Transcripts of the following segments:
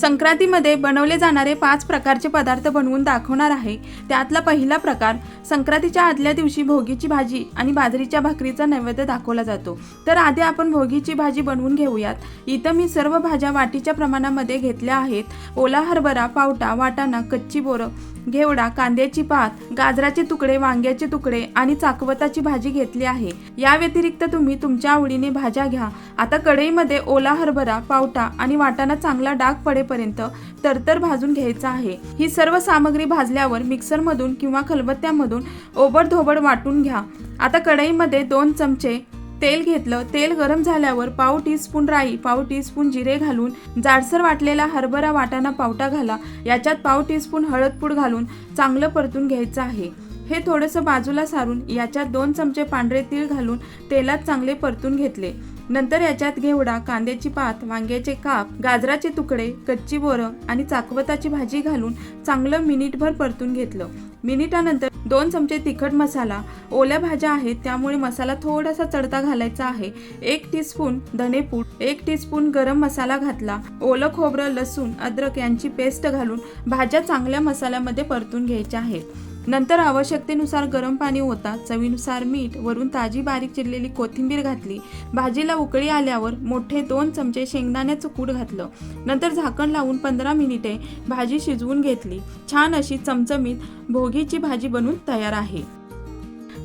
संक्रांतीमध्ये बनवले जाणारे पाच प्रकारचे पदार्थ बनवून दाखवणार आहे. त्यातला पहिला प्रकार संक्रांतीच्या आदल्या दिवशी भोगीची भाजी आणि बाजरीच्या भाकरीचा नैवेद्य दाखवला जातो. तर आधी आपण भोगीची भाजी बनवून घेऊयात. इथं मी सर्व भाज्या वाटीच्या प्रमाणामध्ये घेतल्या आहेत. ओला हरभरा पावटा वाटाणा कच्ची बोरं घेवडा कांद्याची पात गाजराचे तुकडे वांग्याचे तुकडे आणि चाकवताची भाजी घेतली आहे. या व्यतिरिक्त तुम्ही तुमच्या आवडीने भाज्या घ्या. आता कढईमध्ये ओला हरभरा पावटा आणि वाटाणा चांगला डाग पडे पडेपर्यंत तरतर भाजून घ्यायचा आहे. ही सर्व सामग्री भाजल्यावर मिक्सरमधून किंवा खलबत्त्यामधून ओबडधोबड वाटून घ्या. आता कढईमध्ये दोन चमचे तेल घेतलं. तेल गरम झाल्यावर पाव टीस्पून राई पाव टीस्पून जिरे घालून जाडसर वाटलेला हरभरा वाटाणा पावटा घाला. याच्यात पाव टीस्पून हळदपूड घालून चांगलं परतून घ्यायचं आहे. हे थोडंसं बाजूला सारून याच्यात दोन चमचे पांढरे तीळ घालून तेलात चांगले परतून घेतले. नंतर याच्यात घेवडा कांद्याची पात वांग्याचे काप गाजराचे तुकडे कच्ची बोरं आणि चाकवताची भाजी घालून चांगलं मिनिटभर परतून घेतलं. मिनिटानंतर दोन चमचे तिखट मसाला. ओल्या भाज्या आहेत त्यामुळे मसाला थोडासा चढता घालायचा आहे. एक टीस्पून धनेपूड एक टीस्पून गरम मसाला घातला. ओलं खोबरं लसूण अद्रक यांची पेस्ट घालून भाज्या चांगल्या मसाल्यामध्ये परतून घ्यायच्या आहेत. नंतर आवश्यकतेनुसार गरम पाणी होता चवीनुसार मीठ वरून ताजी बारीक चिरलेली कोथिंबीर घातली. भाजीला उकळी आल्यावर मोठे दोन चमचे शेंगदाण्याचं कूट घातलं. नंतर झाकण लावून पंधरा मिनिटे भाजी शिजवून घेतली. छान अशी चमचमीत भोगीची भाजी बनून तयार आहे.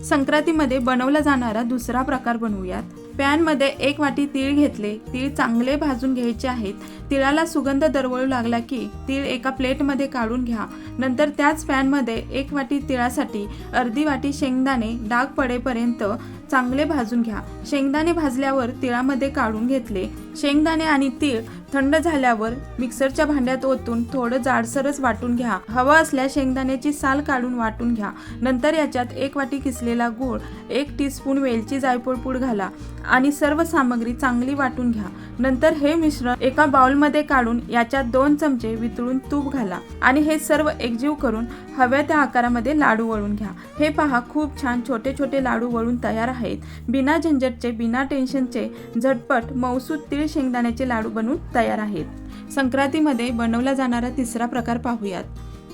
संक्रांतीमध्ये बनवला जाणारा दुसरा प्रकार बनवूयात. पॅनमध्ये एक वाटी तीळ घेतले. तीळ चांगले भाजून घ्यायचे आहेत. तिळाला सुगंध दरवळू लागला की तीळ एका प्लेटमध्ये काढून घ्या. नंतर त्याच पॅनमध्ये एक वाटी तिळासाठी अर्धी वाटी शेंगदाणे डाग पडेपर्यंत चांगले भाजून घ्या. शेंगदाणे भाजल्यावर तिळामध्ये काढून घेतले. शेंगदाणे आणि तीळ थंड झाल्यावर मिक्सरच्या भांड्यात ओतून थोडं जाडसरच वाटून घ्या. हवं असल्यास शेंगदाण्याची साल काढून वाटून घ्या. नंतर याच्यात एक वाटी किसलेला गूळ एक टीस्पून वेलची जायफळ पूड घाला आणि सर्व सामग्री चांगली वाटून घ्या. नंतर हे मिश्रण एका बाउलमध्ये काढून याच्यात दोन चमचे वितळून तूप घाला आणि हे सर्व एकजीव करून हव्या त्या आकारामध्ये लाडू वळून घ्या. हे पहा खूप छान छोटे छोटे लाडू वळून तयार आहेत. बिना झंझटचे बिना टेन्शनचे झटपट मौसूद तीळ शेंगदाण्याचे लाडू बनवून तयार आहेत. संक्रांतीमध्ये बनवला जाणारा तिसरा प्रकार पाहूयात.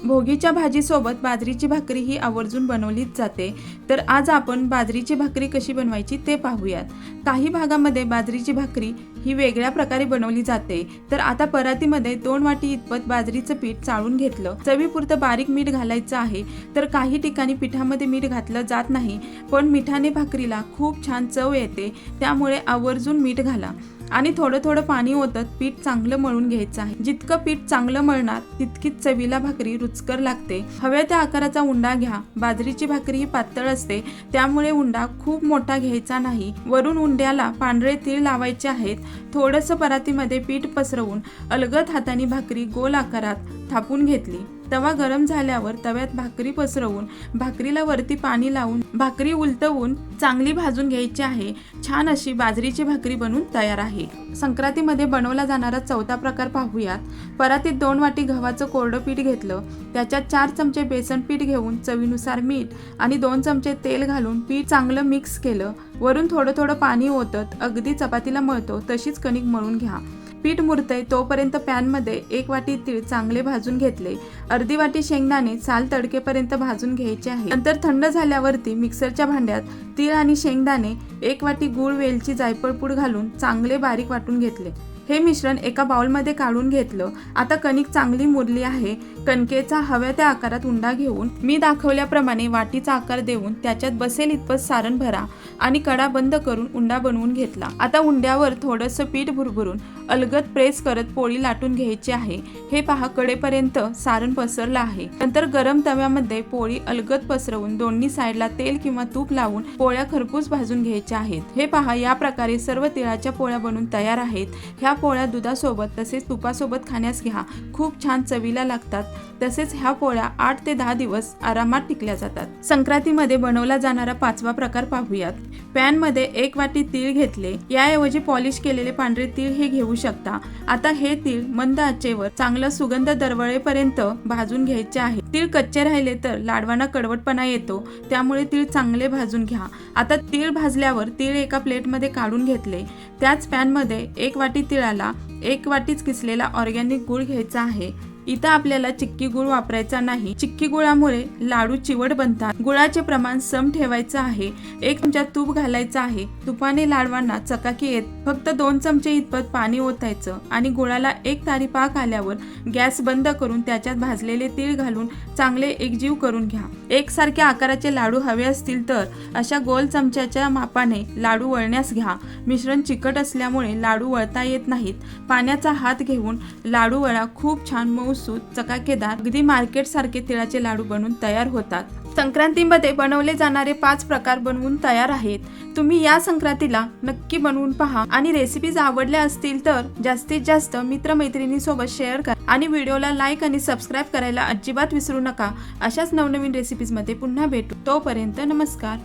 भोगीच्या भाजीसोबत बाजरीची भाकरी ही आवर्जून बनवलीच जाते. तर आज आपण बाजरीची भाकरी कशी बनवायची ते पाहूयात. काही भागामध्ये बाजरीची भाकरी ही वेगळ्या प्रकारे बनवली जाते. तर आता परातीमध्ये दोन वाटी इतपत बाजरीचं पीठ चाळून घेतलं. चवीपुरतं बारीक मीठ घालायचं आहे. तर काही ठिकाणी पिठामध्ये मीठ घातलं जात नाही पण मिठाने भाकरीला खूप छान चव येते. त्यामुळे आवर्जून मीठ घाला. आणि थोडं थोडं पाणी ओतत पीठ चांगलं मळून घ्यायचं आहे. जितकं पीठ चांगलं मळणार तितकीच चवीला भाकरी रुचकर लागते. हव्या त्या आकाराचा उंडा घ्या. बाजरीची भाकरी ही पातळ असते. त्यामुळे उंडा खूप मोठा घ्यायचा नाही. वरून उंड्याला पांढरे तीळ लावायचे आहेत. थोडंसं परातीमध्ये पीठ पसरवून अलगद हाताने भाकरी गोल आकारात थापून घेतली. तवा गरम झाल्यावर तव्यात भाकरी पसरवून भाकरीला वरती पाणी लावून भाकरी उलटवून चांगली भाजून घ्यायची आहे. छान अशी बाजरीची भाकरी बनवून तयार आहे. संक्रांतीमध्ये बनवला जाणारा चौथा प्रकार पाहूयात. परातीत दोन वाटी गव्हाचं कोरडं पीठ घेतलं. त्याच्यात चार चमचे बेसन पीठ घेऊन चवीनुसार मीठ आणि दोन चमचे तेल घालून पीठ चांगलं मिक्स केलं. वरून थोडं थोडं पाणी ओतत अगदी चपातीला मळतो. तशीच कणिक मळून घ्या. पीठ मुरतंय तोपर्यंत पॅनमध्ये एक वाटी तीळ चांगले भाजून घेतले. अर्धी वाटी शेंगदाणे साल तडकेपर्यंत भाजून घ्यायचे आहे. नंतर थंड झाल्यावरती मिक्सरच्या भांड्यात तीळ आणि शेंगदाणे एक वाटी गूळ वेलची जायफळ पूड घालून चांगले बारीक वाटून घेतले. हे मिश्रण एका बाउलमध्ये काढून घेतलं. आता कणिक चांगली मुरली आहे. कणकेचा हव्या त्या आकारात उंडा घेऊन मी दाखवल्याप्रमाणे वाटीचा आकार देऊन त्याच्यात बसेल इतपत सारण भरा आणि कडा बंद करून उंडा बनवून घेतला. आता उंड्यावर थोडंसं पीठ भुरभुरून अलगद प्रेस करत पोळी लाटून घ्यायची आहे. हे पहा कडेपर्यंत सारण पसरलं आहे. नंतर गरम तव्यामध्ये पोळी अलगद पसरवून दोन्ही साईडला तेल किंवा तूप लावून पोळ्या खरपूस भाजून घ्यायच्या आहेत. हे पहा या प्रकारे सर्व तिळाच्या पोळ्या बनवून तयार आहेत. ह्या पोळ्या दुधासोबत तसेच तुपासोबत खाण्यास घ्या. खूप छान चवीला लागतात. तसेच ह्या पोळ्या आठ ते दहा दिवस आरामात टिकल्या जातात. संक्रांतीमध्ये बनवला जाणारा पाचवा प्रकार पाहूयात. पॅनमध्ये एक वाटी तीळ घेतले. याऐवजी पॉलिश केलेले पांढरे तीळ हे घेऊ शकता. आता हे तीळ मंद आचेवर चांगला सुगंध दरवळेपर्यंत भाजून घ्यायचे आहे. तीळ कच्चे राहिले तर लाडवांना कडवटपणा येतो. त्यामुळे तीळ चांगले भाजून घ्या. आता तीळ भाजल्यावर तीळ एका प्लेटमध्ये काढून घेतले. त्याच पॅनमध्ये एक वाटी तिळाला एक वाटीच किसलेला ऑर्गॅनिक गुळ घ्यायचा आहे. इथं आपल्याला चिक्की गुळ वापरायचा नाही. चिक्की गुळामुळे लाडू चिवट बनतात. गुळाचे प्रमाण सम ठेवायचं आहे. एक चमचा तूप घालायचं आहे. तुपाने लाडवांना चकाकी येत फक्त दोन चमचे इतपत पाणी ओतायचं आणि गुळाला एक तारी पाक आल्यावर गॅस बंद करून त्याच्यात भाजलेले तीळ घालून चांगले एकजीव करून घ्या. एकसारख्या आकाराचे लाडू हवे असतील तर अशा गोल चमच्याच्या मापाने लाडू वळण्यास घ्या. मिश्रण चिकट असल्यामुळे लाडू वळता येत नाहीत. पाण्याचा हात घेऊन लाडू वळा. खूप छान मऊ मऊसूत चकाकेदार अगदी मार्केट सारखे तिळाचे लाडू बनून तयार होतात. संक्रांतीमध्ये बनवले जाणारे पाच प्रकार बनवून तयार आहेत. तुम्ही या संक्रांतीला नक्की बनवून पहा आणि रेसिपीज आवडल्या असतील तर जास्तीत जास्त मित्रमैत्रिणीसोबत शेअर करा आणि व्हिडिओला लाईक आणि सबस्क्राईब करायला अजिबात विसरू नका. अशाच नवनवीन रेसिपीजमध्ये पुन्हा भेटू. तोपर्यंत नमस्कार.